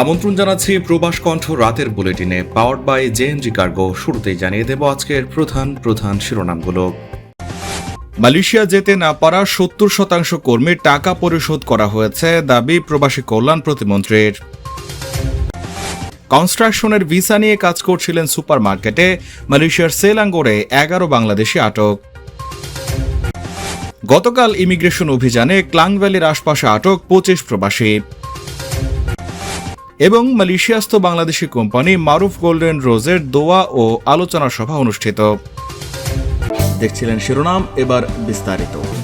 আমন্ত্রণ জানাচ্ছি প্রবাস কণ্ঠ রাতের বুলেটিনে পাওয়ার বাই জেএনজি কার্গো শুরুতেই জানিয়ে দেব আজকের প্রধান প্রধান শিরোনামগুলো। মালয়েশিয়া যেতে না পারা সত্তর শতাংশ কর্মীর টাকা পরিশোধ করা হয়েছে দাবি প্রবাসী কল্যাণ প্রতিমন্ত্রীর। কনস্ট্রাকশনের ভিসা নিয়ে কাজ করছিলেন সুপারমার্কেটে, মালয়েশিয়ার সেলাঙ্গোরে এগারো বাংলাদেশি আটক। গতকাল ইমিগ্রেশন অভিযানে ক্লাং ভ্যালির আশপাশে আটক পঁচিশ প্রবাসী। এবং মালয়েশিয়াস্থ বাংলাদেশি কোম্পানি মারুফ গোল্ডেন রোজের দোয়া ও আলোচনা সভা অনুষ্ঠিত। দেখছিলেন শিরোনাম, এবার বিস্তারিত।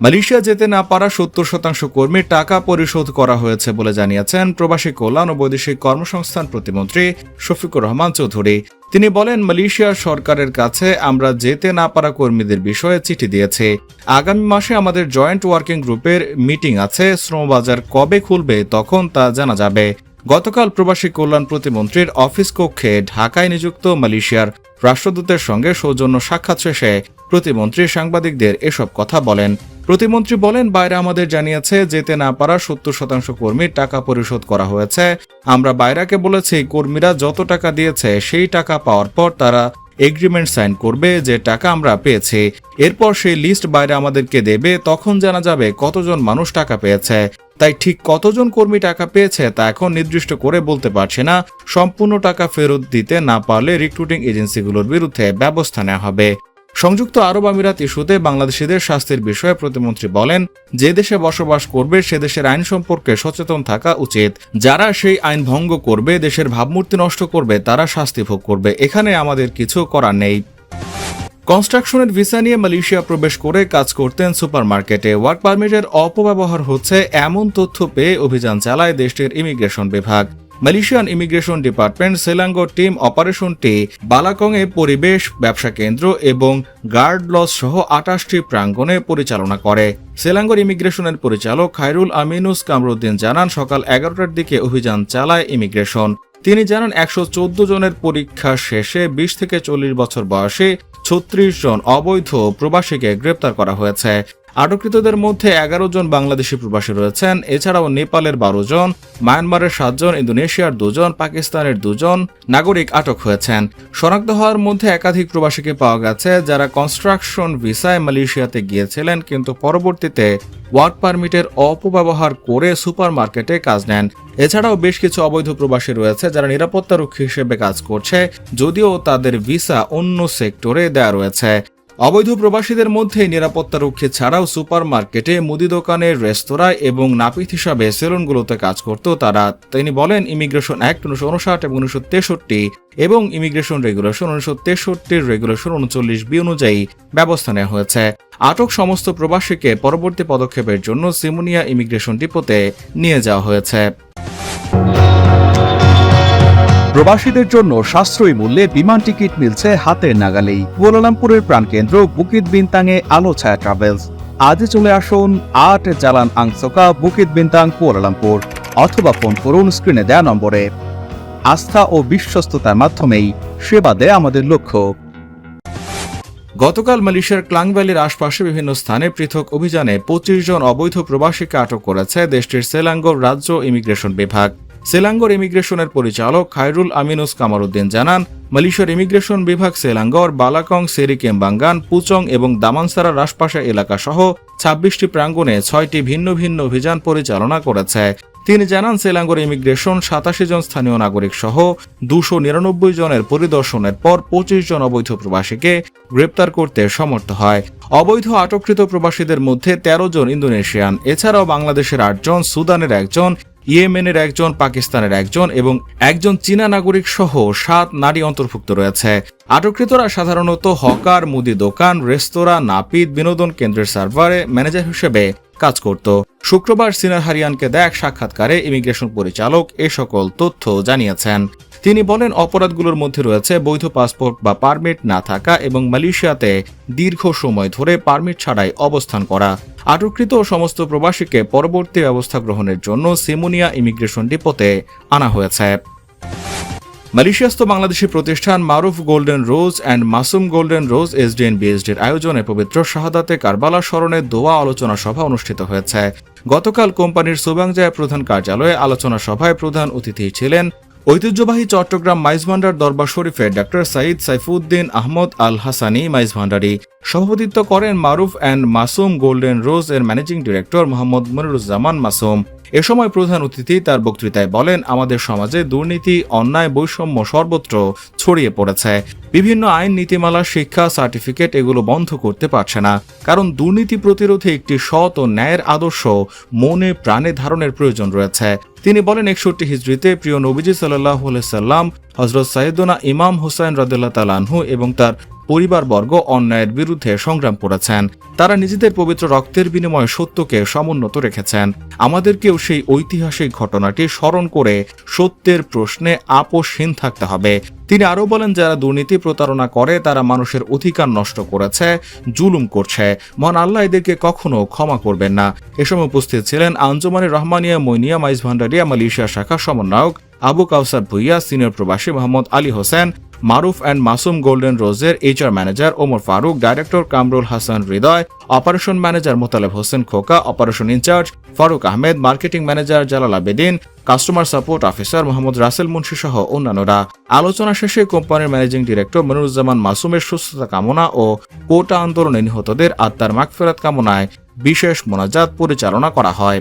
মালয়েশিয়া যেতে না পারা সত্তর শতাংশ কর্মীর টাকা পরিশোধ করা হয়েছে বলে জানিয়েছেন প্রবাসী কল্যাণ ও বৈদেশিক কর্মসংস্থান প্রতিমন্ত্রী শফিকুর রহমান চৌধুরী। তিনি বলেন, মালয়েশিয়া সরকারের কাছে আমরা যেতে না পারা কর্মীদের বিষয়ে চিঠি দিয়েছে। আগামী মাসে আমাদের জয়েন্ট ওয়ার্কিং গ্রুপের মিটিং আছে, শ্রমবাজার কবে খুলবে তখন তা জানা যাবে। গতকাল প্রবাসী কল্যাণ প্রতিমন্ত্রীর অফিস কক্ষে ঢাকায় নিযুক্ত মালয়েশিয়ার রাষ্ট্রদূতের সঙ্গে সৌজন্য সাক্ষাৎ শেষে প্রতিমন্ত্রী সাংবাদিকদের এসব কথা বলেন। প্রতিমন্ত্রী বলেন, বাইরে আমাদের জানিয়েছে, যেতে না পারা সত্তর শতাংশ কর্মীর টাকা পরিশোধ করা হয়েছে। আমরা বাইরাকে বলেছি, কর্মীরা যত টাকা দিয়েছে, সেই টাকা পাওয়ার পর তারা এগ্রিমেন্ট সাইন করবে যে টাকা আমরা পেয়েছি। এরপর সেই লিস্ট বাইরে আমাদেরকে দেবে, তখন জানা যাবে কতজন মানুষ টাকা পেয়েছে। তাই ঠিক কতজন কর্মী টাকা পেয়েছে, তা এখন নির্দিষ্ট করে বলতে পারছে না। সম্পূর্ণ টাকা ফেরত দিতে না পারলে রিক্রুটিং এজেন্সিগুলোর বিরুদ্ধে ব্যবস্থা নেওয়া হবে। সংযুক্ত আরব আমিরাত ইস্যুতে বাংলাদেশিদের স্বাস্থ্যের বিষয়ে প্রতিমন্ত্রী বলেন, যে দেশে বসবাস করবে, সে দেশের আইন সম্পর্কে সচেতন থাকা উচিত। যারা সেই আইন ভঙ্গ করবে, দেশের ভাবমূর্তি নষ্ট করবে, তারা শাস্তি ভোগ করবে। এখানে আমাদের কিছু করার নেই। কনস্ট্রাকশনের ভিসা নিয়ে মালয়েশিয়া প্রবেশ করে কাজ করতেন সুপারমার্কেটে। ওয়ার্ক পারমিটের অপব্যবহার হচ্ছে এমন তথ্য পেয়ে অভিযান চালায় দেশটির ইমিগ্রেশন বিভাগ। Malaysian immigration department Selangor team অপারেশনটি বালাকংয়ে পরিবেশ ব্যবসা কেন্দ্র এবং গার্ড লজ সহ আটাশটি প্রাঙ্গণে পরিচালনা করে। সেলাঙ্গোর ইমিগ্রেশনের পরিচালক খায়রুল আমিনুস কামরুদ্দিন জানান, সকাল এগারোটার দিকে অভিযান চালায় ইমিগ্রেশন। তিনি জানান, একশো চোদ্দ জনের পরীক্ষা শেষে বিশ থেকে চল্লিশ বছর বয়সে ছত্রিশ জন অবৈধ প্রবাসীকে গ্রেপ্তার করা হয়েছে। আটককৃতদের মধ্যে এগারো জন বাংলাদেশি প্রবাসী রয়েছেন। এছাড়াও নেপালের বারো জন, মায়ানমারের সাতজন ইন্দোনেশিয়ার দুজন, পাকিস্তানের দুজন নাগরিক আটক হয়েছেন। শনাক্ত হওয়ার মধ্যে একাধিক প্রবাসীকে পাওয়া গেছে যারা কনস্ট্রাকশন ভিসায় মালয়েশিয়াতে গিয়েছিলেন কিন্তু পরবর্তীতে ওয়ার্ক পারমিটের অপব্যবহার করে সুপারমার্কেটে কাজ নেন। এছাড়াও বেশ কিছু অবৈধ প্রবাসী রয়েছে যারা নিরাপত্তারক্ষী হিসেবে কাজ করছে, যদিও তাদের ভিসা অন্য সেক্টরে দেয়া রয়েছে। অবৈধ প্রবাসীদের মধ্যে নিরাপত্তা নিরাপত্তারক্ষী ছাড়াও সুপার মার্কেটে মুদি দোকানে রেস্তোরাঁ এবং নাপিত হিসাবে সেলুনগুলোতে কাজ করত তারা। তিনি বলেন ইমিগ্রেশন অ্যাক্ট উনিশশো উনষাট এবং উনিশশো তেষট্টি এবং ইমিগ্রেশন রেগুলেশন উনিশশো তেষট্টির রেগুলেশন উনচল্লিশ বি অনুযায়ী ব্যবস্থা নেওয়া হয়েছে। আটক সমস্ত প্রবাসীকে পরবর্তী পদক্ষেপের জন্য সিমুনিয়া ইমিগ্রেশন ডিপোতে নিয়ে যাওয়া হয়েছে। প্রবাসীদের জন্য সাশ্রয়ী মূল্যে বিমান টিকিট মিলছে হাতের নাগালেই। কুয়ালালামপুরের প্রাণকেন্দ্র বুকিত বিনতাংয়ে আলো ছায়া ট্রাভেলস আজ চলে আসুন আট Jalan Angsoka Bukit Bintang Kuala Lumpur, অথবা ফোন করুন স্ক্রিনে দেয়া নম্বরে। আস্থা ও বিশ্বস্ততার মাধ্যমেই সেবা দেয় আমাদের লক্ষ্য। গতকাল মালয়েশিয়ার ক্লাং ভ্যালির আশপাশে বিভিন্ন স্থানে পৃথক অভিযানে পঁচিশ জন অবৈধ প্রবাসীকে আটক করেছে দেশটির সেলাঙ্গোর রাজ্য ইমিগ্রেশন বিভাগ। সেলাঙ্গোর ইমিগ্রেশনের পরিচালক খায়রুল আমিনুস কামারুদ্দিন জানান, মালয়েশিয়ার ইমিগ্রেশন বিভাগ সেলাঙ্গর, বালাকং সেরিকেমবাঙ্গান পুচং এবং দামানসারার আশপাশের এলাকা সহ ছাব্বিশটি প্রাঙ্গণে ছয়টি ভিন্ন ভিন্ন অভিযান পরিচালনা করেছে। তিনি জানান, সেলাঙ্গর ইমিগ্রেশন সাতাশি জন স্থানীয় নাগরিক সহ দুশো নিরানব্বই জনের পরিদর্শনের পর পঁচিশ জন অবৈধ প্রবাসীকে গ্রেপ্তার করতে সমর্থ হয়। অবৈধ আটককৃত প্রবাসীদের মধ্যে ১৩ জন ইন্দোনেশিয়ান। এছাড়াও বাংলাদেশের আটজন, সুদানের একজন ইয়েমেনের একজন, পাকিস্তানের একজন এবং একজন চীনা নাগরিক সহ সাত নারী অন্তর্ভুক্ত রয়েছে। আটককৃতরা সাধারণত হকার, মুদি দোকান, রেস্তোরাঁ, নাপিত বিনোদন কেন্দ্রের সার্ভারে ম্যানেজার হিসেবে কাজ করত। শুক্রবার সিনার হারিয়ানকে দেখ সাক্ষাৎকারে ইমিগ্রেশন পরিচালক এ সকল তথ্য জানিয়েছেন। তিনি বলেন, অপরাধগুলোর মধ্যে রয়েছে বৈধ পাসপোর্ট বা পারমিট না থাকা এবং মালয়েশিয়াতে দীর্ঘ সময় ধরে পারমিট ছাড়াই অবস্থান করা। আটককৃত সমস্ত প্রবাসীকে পরবর্তী ব্যবস্থা গ্রহণের জন্য সিমোনিয়া ইমিগ্রেশন ডিপোতে আনা হয়েছে। মালয়েশিয়াস্থ বাংলাদেশি প্রতিষ্ঠান Maruf golden rose and Masum golden rose SDN বিএসডির আয়োজনে পবিত্র শাহাদাতে কারবালা স্মরণে দোয়া আলোচনা সভা অনুষ্ঠিত হয়েছে। গতকাল কোম্পানির সুবাংজায় প্রধান কার্যালয়ে আলোচনা সভায় প্রধান অতিথি ছিলেন ঐতিহ্যবাহী চট্টগ্রাম মাইজভান্ডার দরবার শরীফে ডক্টর সাইদ সাইফুদ্দিন আহমদ আল হাসানি মাইজভান্ডারি সভাপতিত্ব করেন Maruf and Masum golden rose এর ম্যানেজিং ডিরেক্টর মোহাম্মদ মনিরুজ্জামান মাসুম। এ সময় প্রধান অতিথি তার বক্তৃতায় বলেন, আমাদের সমাজে দুর্নীতি, অন্যায়, বৈষম্য সর্বত্র ছড়িয়ে পড়েছে। বিভিন্ন আইন, নীতিমালা, শিক্ষা, সার্টিফিকেট এগুলো বন্ধ করতে পারছে না। কারণ দুর্নীতি প্রতিরোধে একটি সৎ ও ন্যায়ের আদর্শ মনে প্রাণে ধারণের প্রয়োজন রয়েছে। তিনি বলেন, একষট্টি হিজড়িতে প্রিয় নবীজি সাল্লাহ সাল্লাম হজরত সাইদুনা ইমাম হুসাইন রাদুল্লাহ তালানহু এবং তার পরিবারবর্গ অন্যায়ের বিরুদ্ধে সংগ্রাম করেছেন। তারা নিজেদের পবিত্র রক্তের বিনিময়ে সত্যকে সমুন্নত রেখেছেন। আমাদেরকেও সেই ঐতিহাসিক ঘটনাটি স্মরণ করে সত্যের প্রশ্নে আপোষহীন থাকতে হবে। তিনি আরও বলেন, যারা দুর্নীতি প্রতারণা করে, তারা মানুষের অধিকার নষ্ট করেছে, জুলুম করছে। মহান আল্লাহ এদেরকে কখনো ক্ষমা করবেন না। এ সময় উপস্থিত ছিলেন আঞ্জুমানি রহমানিয়া মইনিয়া মাইজ ভান্ডারিয়া মালয়েশিয়া শাখা সমন্বয়ক আবু কাউসার ভুইয়া, সিনিয়র প্রবাসী মোহাম্মদ আলী হোসেন মারুফ অ্যান্ড মাসুম গোল্ডেন রোজের HR manager Omar Faruk, director Kamrul Hasan Hridoy, operation manager Motaleb Hossain Khoka, operation incharge Faruk Ahmed, marketing manager Jalal Abedin, customer support officer Mohammad Rasel Munshi সহ অন্যান্যরা। আলোচনা শেষে কোম্পানির managing director Moniruzzaman মাসুমের সুস্থতা কামনা ও কোটা আন্দোলনে নিহতদের আত্মার মাগফেরাত কামনায় বিশেষ মোনাজাত পরিচালনা করা হয়।